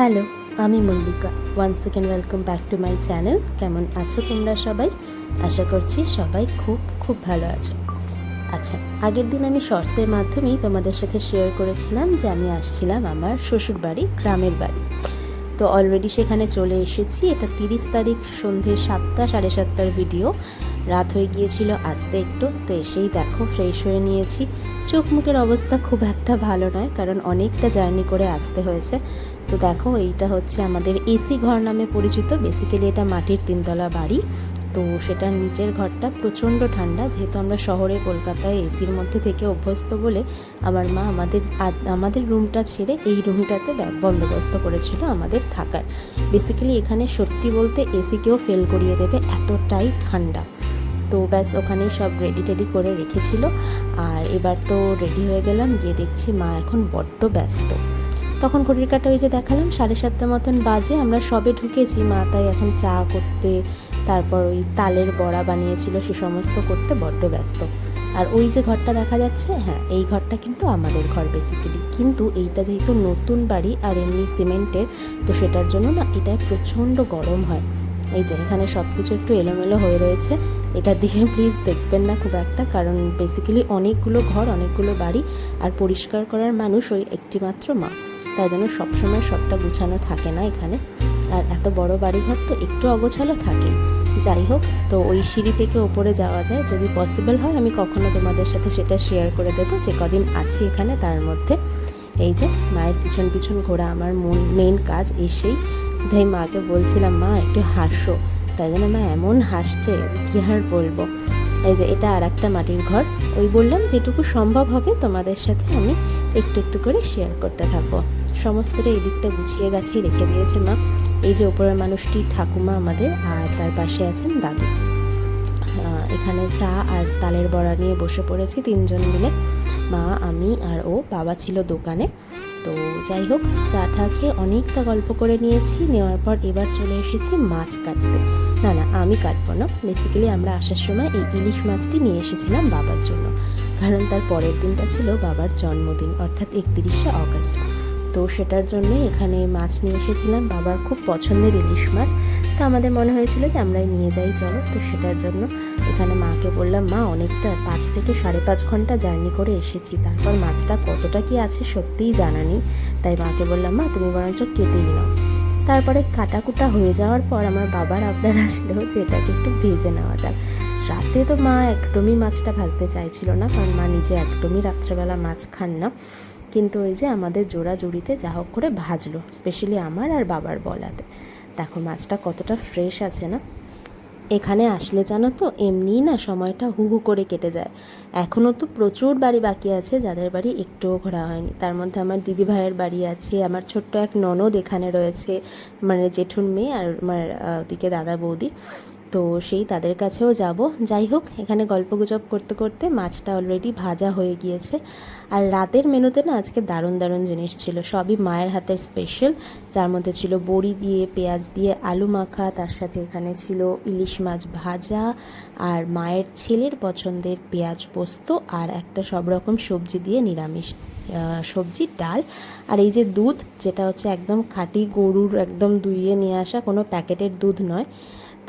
Hello, আমি Mallika. One second welcome back to my channel কেমন আছো তোমরা সবাই? আশা করছি সবাই খুব খুব ভালো আছো। আচ্ছা আগের দিন আমি শর্টসের মাধ্যমেই তোমাদের সাথে শেয়ার করেছিলাম যে আমি আসছিলাম আমার শ্বশুর বাড়ি গ্রামের বাড়ি। তো অলরেডি সেখানে চলে এসেছি। এটা তিরিশ তারিখ সন্ধে সাতটা, সাড়ে সাতটার ভিডিও রাত হয়ে গিয়েছিল, আসতে একটু। তো এসেই দেখো ফ্রেশ হয়ে নিয়েছি। চোখ মুখের অবস্থা খুব একটা ভালো নয়, কারণ অনেকটা জার্নি করে আসতে হয়েছে। তো দেখো, এইটা হচ্ছে আমাদের এসি ঘর নামে পরিচিত। বেসিক্যালি এটা মাটির তিনতলা বাড়ি। তো সেটার নিচের ঘরটা প্রচণ্ড ঠান্ডা। যেহেতু আমরা শহরে কলকাতায় এসির মধ্যে থেকে অভ্যস্ত বলে আমার মা আমাদের আমাদের রুমটা ছেড়ে এই রুমটাতে বন্দোবস্ত করেছিল আমাদের থাকার। বেসিক্যালি এখানে সত্যি বলতে এসিকেও ফেল করিয়ে দেবে, এতটাই ঠান্ডা। তো ব্যাস ওখানেই সব রেডি টেডি করে রেখেছিল। আর এবার তো রেডি হয়ে গেলাম, গিয়ে দেখছি মা এখন বড্ড ব্যস্ত। তখন ঘড়ির কাটা ওই যে দেখালাম, সাড়ে সাতটা মতন বাজে, আমরা সবে ঢুকেছি। মা তাই এখন চা করতে, তারপর ওই তালের বড়া বানিয়েছিল, সে সমস্ত করতে বড্ড ব্যস্ত। আর ওই যে ঘরটা দেখা যাচ্ছে হ্যাঁ এই ঘরটা কিন্তু আমাদের ঘর বেসিক্যালি কিন্তু এইটা যেহেতু নতুন বাড়ি আর এমনি সিমেন্টের, তো সেটার জন্য না এটায় প্রচণ্ড গরম হয়। এই যে এখানে সব কিছু একটু এলোমেলো হয়ে রয়েছে, এটা দিয়ে প্লিজ দেখবেন না খুব একটা, কারণ বেসিক্যালি অনেকগুলো ঘর, অনেকগুলো বাড়ি আর পরিষ্কার করার মানুষ ওই একটিমাত্র মা। তাই জন্য সবসময় সবটা গুছানো থাকে না এখানে। আর এত বড় বাড়িঘর তো একটু অগোছালো থাকে। যাই হোক, তো ওই সিঁড়ি থেকে ওপরে যাওয়া যায়। যদি পসিবল হয়, আমি কখনো তোমাদের সাথে সেটা শেয়ার করে দেবো যে কদিন আছি এখানে তার মধ্যে। এই যে, মায়ের পিছন পিছন ঘোরা আমার মন কাজ এসেই তাই মাকে বলছিলাম, মা, একটু হাসো। তাই জন্য মা এমন হাসছে, কি আর বলব? এই যে এটা আর একটা মাটির ঘর, ওই বললাম যেটুকু সম্ভব হবে তোমাদের সাথে আমি একটু একটু করে শেয়ার করতে থাকব। সমস্তটা এই দিকটা গুছিয়ে গাছিয়ে রেখে দিয়েছে মা। এই যে ওপরের মানুষটি ঠাকুমা আমাদের, আর তার পাশে আছেন দাদু। এখানে চা আর তালের বড়া নিয়ে বসে পড়েছি তিনজন মিলে। মা, আমি আর ও বাবা ছিল দোকানে। তো যাই হোক, চা টা খেয়ে অনেকটা গল্প করে নিয়েছি। নেওয়ার পর এবার চলে এসেছি মাছ কাটতে। না না, আমি কাটবো না। বেসিক্যালি আমরা আসার সময় এই ইলিশ মাছটি নিয়ে এসেছিলাম বাবার জন্য। কারণ তার পরের দিনটা ছিল বাবার জন্মদিন, অর্থাৎ একত্রিশে অগস্ট। তো সেটার জন্য এখানে মাছ নিয়ে এসেছিলাম। বাবার খুব পছন্দের ইলিশ মাছ। তো আমাদের মনে হয়েছিল যে আমরাই নিয়ে যাই, চলো। তো সেটার জন্য এখানে মাকে বললাম, মা, অনেকটা পাঁচ থেকে সাড়ে পাঁচ ঘণ্টা জার্নি করে এসেছি। তারপর মাছটা কতটা কি আছে সত্যিই জানা নেই। তাই মাকে বললাম, মা, তুমি বরঞ্চ কেটেই নাও। তারপরে কাটাকুটা হয়ে যাওয়ার পর আমার বাবার আবদার আসলো যে এটাকে একটু ভেজে নেওয়া যাক। রাতে তো মা একদমই মাছটা ভাজতে চাইছিল না, কারণ মা নিজে একদমই রাত্রেবেলা মাছ খান না। কিন্তু ওই যে আমাদের জোড়া জুড়িতে যা হোক করে ভাজলো, স্পেশালি আমার আর বাবার বলাতে। দেখো, মাছটা কতটা ফ্রেশ আছে না? এখানে আসলে জানো তো, এমনিই না সময়টা হু হু করে কেটে যায়। এখনও তো প্রচুর বাড়ি বাকি আছে, যাদের বাড়ি একটুও ঘোরা হয়নি। তার মধ্যে আমার দিদি ভাইয়ের বাড়ি আছে, আমার ছোট্ট এক ননদ এখানে রয়েছে মানে জেঠুর মেয়ে আর আমার ওদিকে দাদা বৌদি। তো সেই তাদের কাছেও যাব। যাই হোক, এখানে গল্পগুজব করতে করতে মাছটা অলরেডি ভাজা হয়ে গিয়েছে। আর রাতের মেনুতে না আজকে দারুণ দারুণ জিনিস ছিল। সবই মায়ের হাতের স্পেশাল যার মধ্যে ছিল বড়ি দিয়ে, পেঁয়াজ দিয়ে আলু মাখা, তার সাথে এখানে ছিল ইলিশ মাছ ভাজা, আর মায়ের ছেলের পছন্দের পেঁয়াজ পোস্ত, আর একটা সব রকম সবজি দিয়ে নিরামিষ। সবজি, ডাল। আর এই যে দুধ, যেটা হচ্ছে একদম খাঁটি গরুর একদম দুইয়ে নিয়ে আসা, কোনো প্যাকেটের দুধ নয়।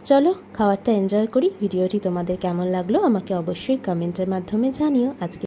চলো, খাবারটা এনজয় করি। ভিডিওটি তোমাদের কেমন লাগল আমাকে অবশ্যই কমেন্টের মাধ্যমে জানিও। আজকে